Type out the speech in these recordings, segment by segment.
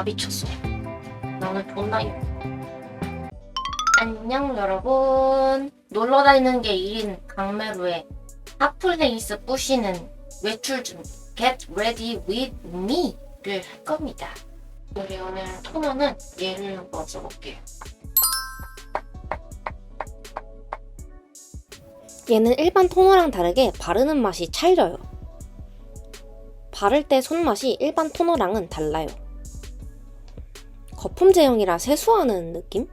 나 미쳤어. 나는 존나 이 안녕 여러분. 놀러 다니는 게 일인 강매루의 핫플레이스 부시는 외출 중 Get Ready With Me를 할 겁니다. 우리 오늘 토너는 얘를 한번 써볼게요. 얘는 일반 토너랑 다르게 바르는 맛이 찰져요. 바를 때 손맛이 일반 토너랑은 달라요. 거품 제형이라 세수하는 느낌?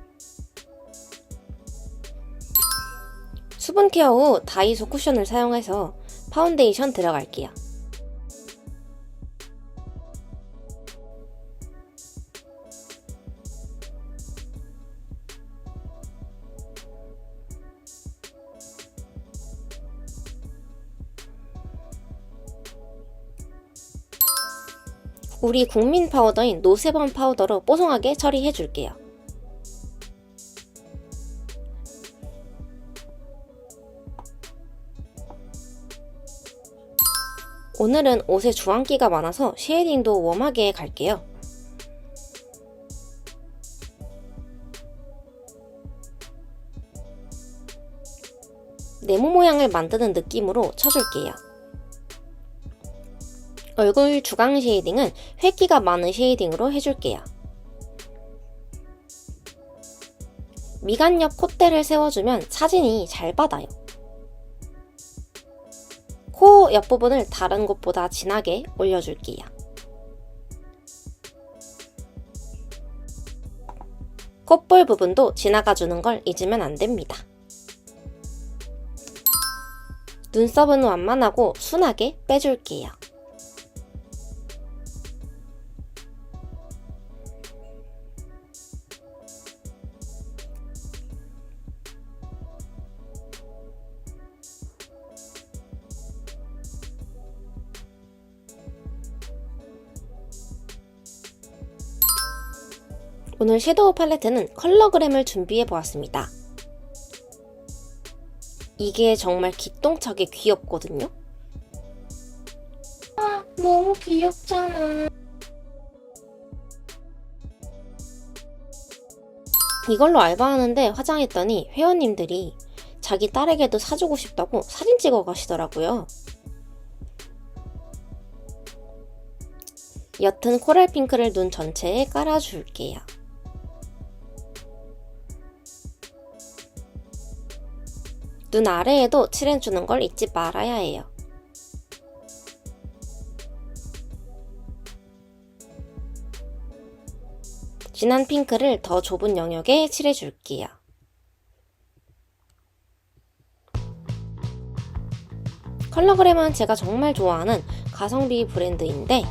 수분 케어 후 다이소 쿠션을 사용해서 파운데이션 들어갈게요. 우리 국민 파우더인 노세범 파우더로 뽀송하게 처리해 줄게요. 오늘은 옷에 주황기가 많아서 쉐이딩도 웜하게 갈게요. 네모 모양을 만드는 느낌으로 쳐줄게요. 얼굴 주광 쉐이딩은 획기가 많은 쉐이딩으로 해줄게요. 미간 옆 콧대를 세워주면 사진이 잘 받아요. 코 옆부분을 다른 곳보다 진하게 올려줄게요. 콧볼 부분도 지나가주는 걸 잊으면 안 됩니다. 눈썹은 완만하고 순하게 빼줄게요. 오늘 섀도우 팔레트는 컬러그램을 준비해 보았습니다. 이게 정말 기똥차게 귀엽거든요? 너무 귀엽잖아. 이걸로 알바하는데 화장했더니 회원님들이 자기 딸에게도 사주고 싶다고 사진 찍어 가시더라고요. 옅은 코랄 핑크를 눈 전체에 깔아줄게요. 눈 아래에도 칠해주는 걸 잊지 말아야 해요. 진한 핑크를 더 좁은 영역에 칠해줄게요. 컬러그램은 제가 정말 좋아하는 가성비 브랜드인데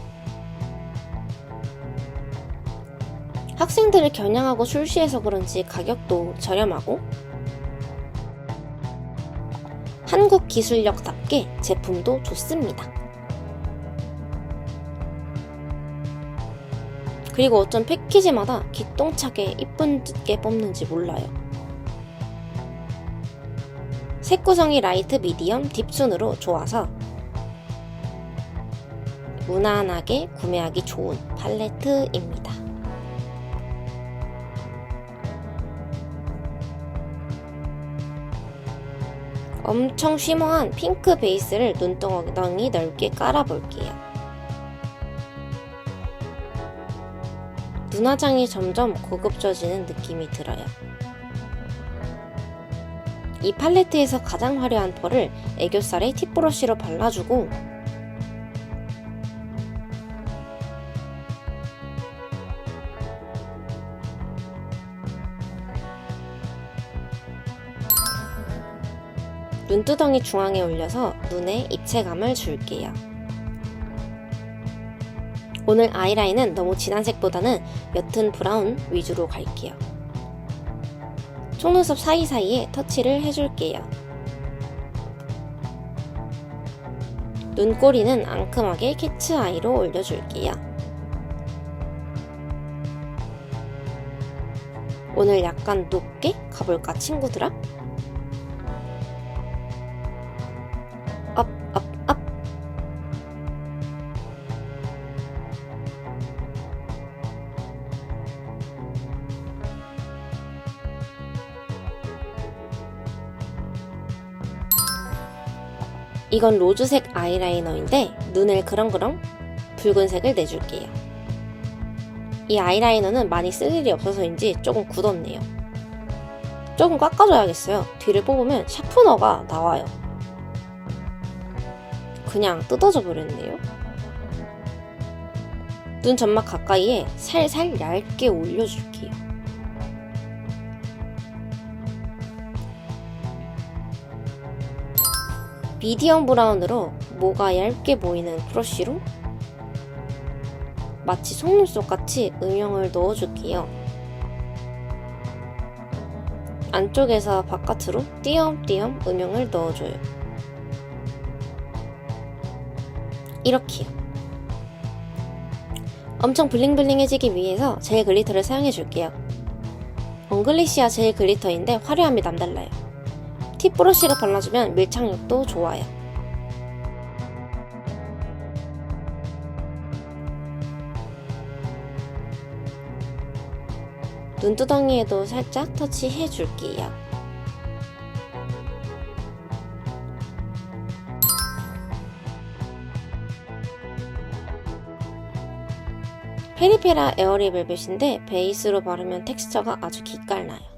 학생들을 겨냥하고 출시해서 그런지 가격도 저렴하고 한국 기술력답게 제품도 좋습니다. 그리고 어쩜 패키지마다 기똥차게 이쁜 게 뽑는지 몰라요. 색 구성이 라이트, 미디엄, 딥순으로 좋아서 무난하게 구매하기 좋은 팔레트입니다. 엄청 쉬머한 핑크 베이스를 눈덩이 넓게 깔아볼게요. 눈화장이 점점 고급져지는 느낌이 들어요. 이 팔레트에서 가장 화려한 펄을 애교살에 팁브러쉬로 발라주고 눈두덩이 중앙에 올려서 눈에 입체감을 줄게요. 오늘 아이라인은 너무 진한 색보다는 옅은 브라운 위주로 갈게요. 속눈썹 사이사이에 터치를 해줄게요. 눈꼬리는 앙큼하게 캐츠아이로 올려줄게요. 오늘 약간 높게 가볼까 친구들아? 이건 로즈색 아이라이너인데 눈을 그렁그렁 붉은색을 내줄게요. 이 아이라이너는 많이 쓸 일이 없어서인지 조금 굳었네요. 조금 깎아줘야겠어요. 뒤를 뽑으면 샤프너가 나와요. 그냥 뜯어져 버렸네요. 눈 점막 가까이에 살살 얇게 올려줄게요. 미디엄 브라운으로 모가 얇게 보이는 브러쉬로 마치 속눈썹 같이 음영을 넣어줄게요. 안쪽에서 바깥으로 띄엄띄엄 음영을 넣어줘요. 이렇게요. 엄청 블링블링해지기 위해서 젤 글리터를 사용해 줄게요. 엉글리시아 젤 글리터인데 화려함이 남달라요. 팁 브러쉬로 발라주면 밀착력도 좋아요. 눈두덩이에도 살짝 터치해 줄게요. 페리페라 에어리 벨벳인데 베이스로 바르면 텍스처가 아주 기깔나요.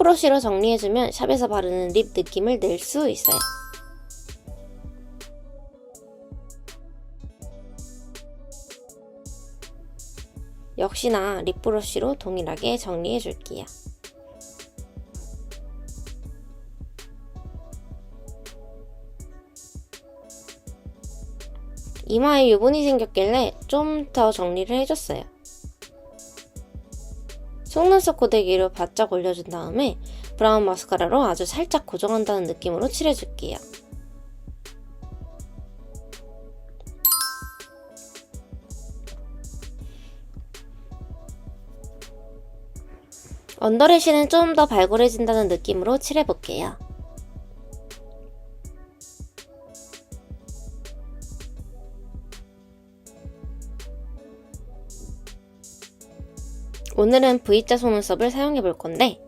팁 브러쉬로 정리해주면 샵에서 바르는 립 느낌을 낼 수 있어요. 역시나 립 브러쉬로 동일하게 정리해줄게요. 이마에 유분이 생겼길래 좀 더 정리를 해줬어요. 속눈썹 고데기로 바짝 올려준 다음에 브라운 마스카라로 아주 살짝 고정한다는 느낌으로 칠해줄게요. 언더래쉬는 좀 더 발골해진다는 느낌으로 칠해볼게요. 오늘은 V자 속눈썹을 사용해 볼 건데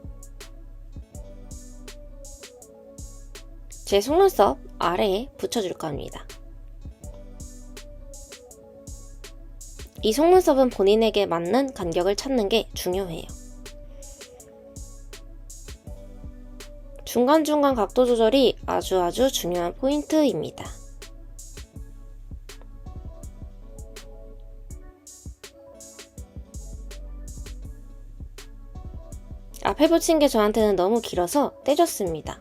제 속눈썹 아래에 붙여줄 겁니다. 이 속눈썹은 본인에게 맞는 간격을 찾는 게 중요해요. 중간중간 각도 조절이 아주 아주 중요한 포인트입니다. 앞에 붙인 게 저한테는 너무 길어서 떼줬습니다.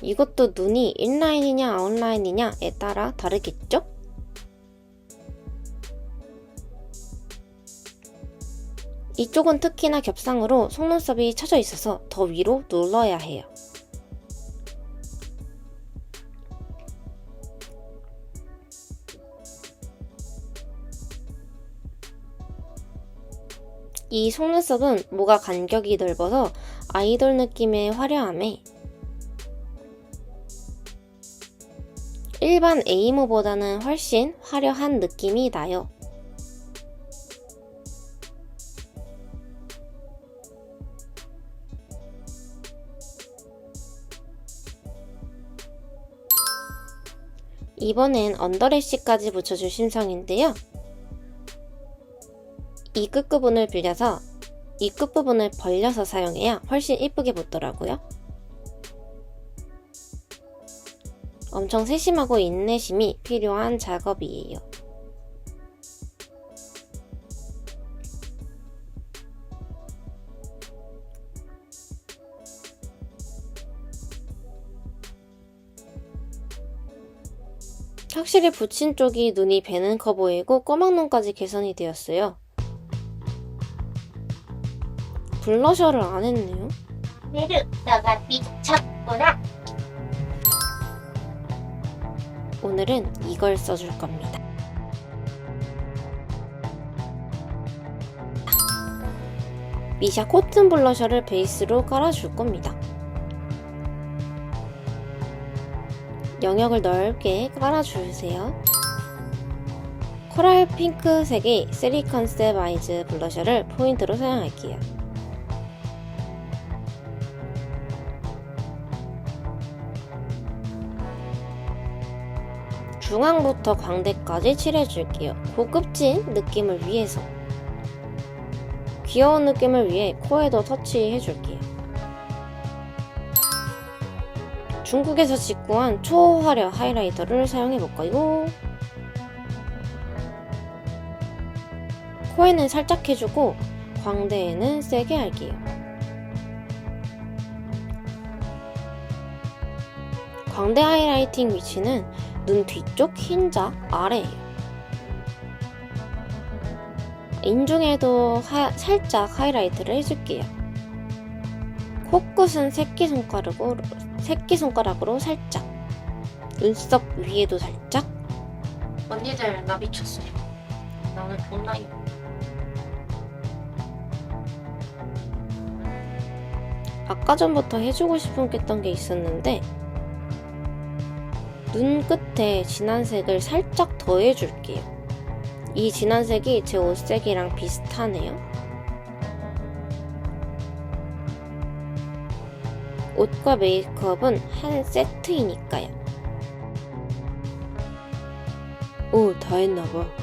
이것도 눈이 인라인이냐 아웃라인이냐에 따라 다르겠죠? 이쪽은 특히나 겹상으로 속눈썹이 쳐져 있어서 더 위로 눌러야 해요. 이 속눈썹은 모가 간격이 넓어서 아이돌 느낌의 화려함에 일반 에이모보다는 훨씬 화려한 느낌이 나요. 이번엔 언더래쉬까지 붙여줄 심성인데요. 이 끝부분을 빌려서 이 끝부분을 벌려서 사용해야 훨씬 이쁘게 붙더라고요. 엄청 세심하고 인내심이 필요한 작업이에요. 확실히 붙인 쪽이 눈이 배는 커 보이고 꼬막눈까지 개선이 되었어요. 블러셔를 안 했네요. 메르, 너가 미쳤구나. 오늘은 이걸 써줄 겁니다. 미샤 코튼 블러셔를 베이스로 깔아줄 겁니다. 영역을 넓게 깔아주세요. 코랄 핑크색의 3 컨셉 아이즈 블러셔를 포인트로 사용할게요. 중앙부터 광대까지 칠해줄게요. 고급진 느낌을 위해서. 귀여운 느낌을 위해 코에도 터치해줄게요. 중국에서 직구한 초화려 하이라이터를 사용해볼까요? 코에는 살짝 해주고 광대에는 세게 할게요. 광대 하이라이팅 위치는 눈 뒤쪽 흰자 아래예요. 인중에도 하- 살짝 하이라이트를 해줄게요. 코끝은 새끼손가락으로, 새끼손가락으로 살짝. 눈썹 위에도 살짝. 언니들 나 미쳤어요. 나는 존나 이뻐. 아까 전부터 해주고 싶었던 게 있었는데 눈 끝에 진한 색을 살짝 더해줄게요. 이 진한 색이 제 옷색이랑 비슷하네요. 옷과 메이크업은 한 세트이니까요. 오, 다 했나봐.